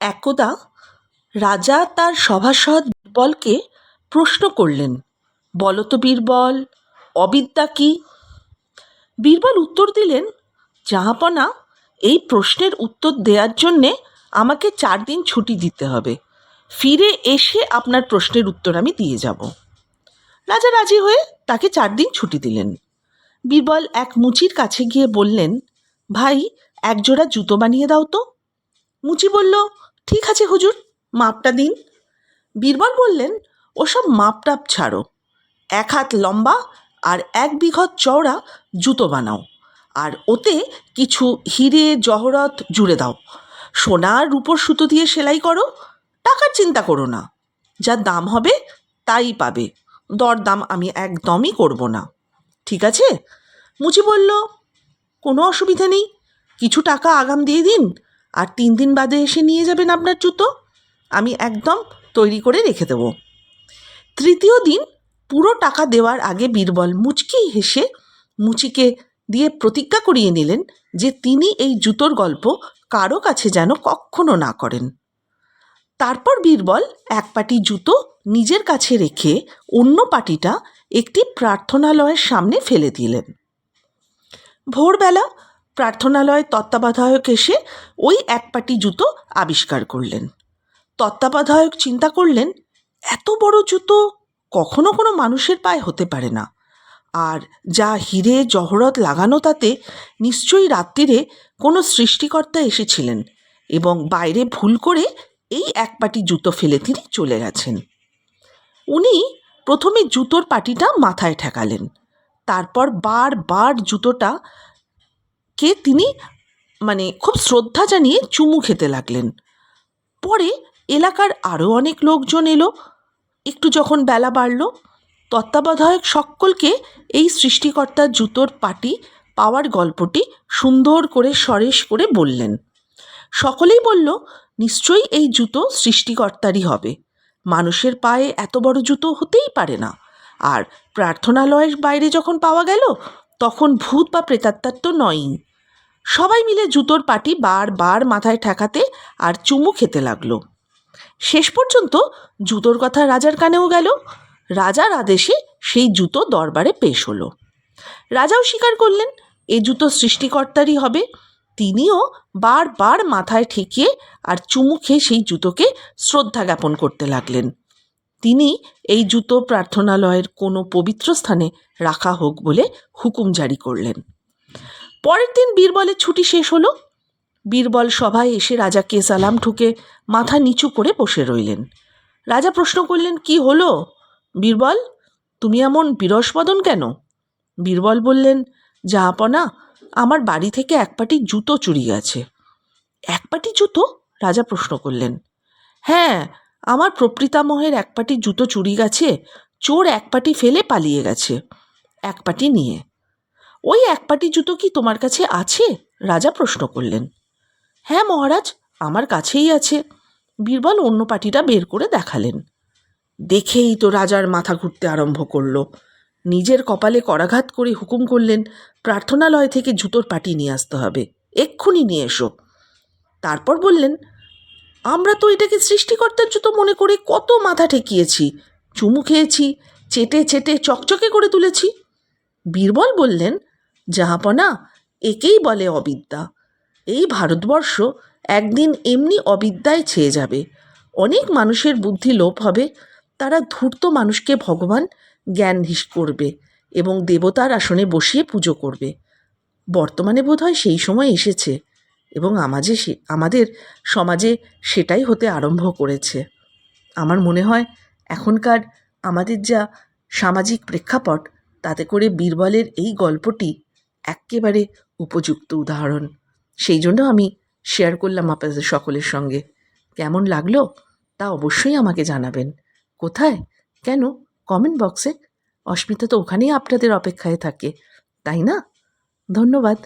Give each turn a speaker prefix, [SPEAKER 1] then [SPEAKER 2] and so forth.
[SPEAKER 1] একদা রাজা তার সভাসদ বীরবলকে প্রশ্ন করলেন, বলো তো বীরবল, অবিদ্যা কি? বীরবল উত্তর দিলেন, জাহাপনা, এই প্রশ্নের উত্তর দেওয়ার জন্যে আমাকে চার দিন ছুটি দিতে হবে। ফিরে এসে আপনার প্রশ্নের উত্তর আমি দিয়ে যাব। রাজা রাজি হয়ে তাকে চার দিন ছুটি দিলেন। বীরবল এক মুচির কাছে গিয়ে বললেন, ভাই এক জোড়া জুতো বানিয়ে দাও তো। মুচি বলল ঠিক আছে হুজুর, মাপটা দিন। বীরবল বললেন, ওসব মাপটাপ ছাড়ো। এক হাত লম্বা আর এক বিঘত চওড়া জুতো বানাও। আর ওতে কিছু হিরে, জহরত জুড়ে দাও। সোনা আর রূপোর সুতো দিয়ে সেলাই করো। টাকার চিন্তা করো না। যা দাম হবে, তাই পাবে। দরদাম আমি একদমই করব না। ঠিক আছে? মুচি বলল, কোনো অসুবিধা নেই। কিছু টাকা আগাম দিয়ে দিন। আর তিন দিন বাদে এসে নিয়ে যাবেন আপনার জুতো। আমি একদম তৈরি করে রেখে দেবো। তৃতীয় দিন পুরো টাকা দেওয়ার আগে বীরবল মুচকি হেসে মুচিকে দিয়ে প্রতিজ্ঞা করিয়ে নিলেন যে তিনি এই জুতোর গল্প কারও কাছে যেন কখনো না করেন। তারপর বীরবল এক পাটি জুতো নিজের কাছে রেখে অন্য পাটিটা একটি প্রার্থনালয়ের সামনে ফেলে দিলেন। ভোরবেলা প্রার্থনালয় তত্ত্বাবধায়ক এসে ওই এক পাটি জুতো আবিষ্কার করলেন। তত্ত্বাবধায়ক চিন্তা করলেন, এত বড় জুতো কখনো কোনো মানুষের পায়ে হতে পারে না। আর যা হিরে জহরত লাগানো তাতে নিশ্চয়ই রাত্রিরে কোনো সৃষ্টিকর্তা এসেছিলেন এবং বাইরে ভুল করে এই এক পাটি জুতো ফেলে তিনি চলে গেছেন। উনি প্রথমে জুতোর পাটিটা মাথায় ঠেকালেন। তারপর বারবার জুতোটা কে তিনি? মানে খুব শ্রদ্ধা জানিয়ে চুমু খেতে লাগলেন। পরে এলাকার আরও অনেক লোকজন এলো। একটু যখন বেলা বাড়ল, তত্ত্বাবধায়ক সকলকে এই সৃষ্টিকর্তার জুতোর পাটি, পাওয়ার গল্পটি সুন্দর করে সরেশ করে বললেন। সকলেই বলল, নিশ্চয়ই এই জুতো সৃষ্টিকর্তারই হবে। মানুষের পায়ে এত বড় জুতো হতেই পারে না। আর প্রার্থনালয়ের বাইরে যখন পাওয়া গেল তখন ভূত বা প্রেতাত্মার তো নয়ই। সবাই মিলে জুতোর পাটি বারবার মাথায় ঠেকাতে আর চুমু খেতে লাগল। শেষ পর্যন্ত জুতোর কথা রাজার কানেও গেল। রাজার আদেশে সেই জুতো দরবারে পেশ হলো। রাজাও স্বীকার করলেন, এ জুতো সৃষ্টিকর্তারই হবে। তিনিও বারবার মাথায় ঠেকিয়ে আর চুমু খেয়ে সেই জুতোকে শ্রদ্ধা জ্ঞাপন করতে লাগলেন। তিনি এই জুতো প্রার্থনালয়ের কোনো পবিত্র স্থানে রাখা হোক বলে হুকুম জারি করলেন। পরের দিন বীরবলের ছুটি শেষ হলো। বীরবল সভায় এসে রাজাকে সালাম ঠুকে মাথা নিচু করে বসে রইলেন। রাজা প্রশ্ন করলেন, কি হলো? বীরবল, তুমি এমন বিরসবদন কেন? বীরবল বললেন জাহাপনা আমার বাড়ি থেকে এক পাটি জুতো চুরি গেছে। এক পাটি জুতো? রাজা প্রশ্ন করলেন। হ্যাঁ আমার প্রপ্রিতামহের এক পাটি জুতো চুরি গেছে, চোর এক পাটি ফেলে পালিয়ে গেছে। এক পাটি নিয়ে। ওই এক পাটি জুতো কি তোমার কাছে আছে? রাজা প্রশ্ন করলেন। হ্যাঁ মহারাজ, আমার কাছেই আছে। বীরবল অন্য পাটিটা বের করে দেখালেন। দেখেই তো রাজার মাথা ঘুরতে আরম্ভ করল। নিজের কপালে করাঘাত করে হুকুম করলেন, প্রার্থনালয় থেকে জুতোর পাটি নিয়ে আসতে হবে। এক্ষুনি নিয়ে এসো। তারপর বললেন আমরা তো এটাকে সৃষ্টিকর্তার জুতো মনে করে কত মাথা ঠেকিয়েছি। চুমু খেয়েছি, চেটে চেটে চকচকে করে তুলেছি। বীরবল বললেন, জাহাপনা, একেই বলে অবিদ্যা। এই ভারতবর্ষ একদিন এমনি অবিদ্যায় ছেয়ে যাবে। অনেক মানুষের বুদ্ধি লোপ হবে, তারা ধূর্ত মানুষকে ভগবান জ্ঞান করবে এবং দেবতার আসনে বসিয়ে পুজো করবে। বর্তমানে বোধহয় সেই সময় এসেছে। এবং আমাজে আমাদের সমাজে সেটাই হতে আরম্ভ করেছে। আমার মনে হয় এখনকার আমাদের যা সামাজিক প্রেক্ষাপট, তাতে করে বীরবলের এই গল্পটি এক্কেবারে উপযুক্ত উদাহরণ। সেই জন্য আমি শেয়ার করলাম আপনাদের সকলের সঙ্গে। কেমন লাগল তা অবশ্যই আমাকে জানাবেন। কোথায়? কেন? কমেন্ট বক্সে অস্মিতা তো ওখানেই আপনাদের অপেক্ষায় থাকে, তাই না? ধন্যবাদ।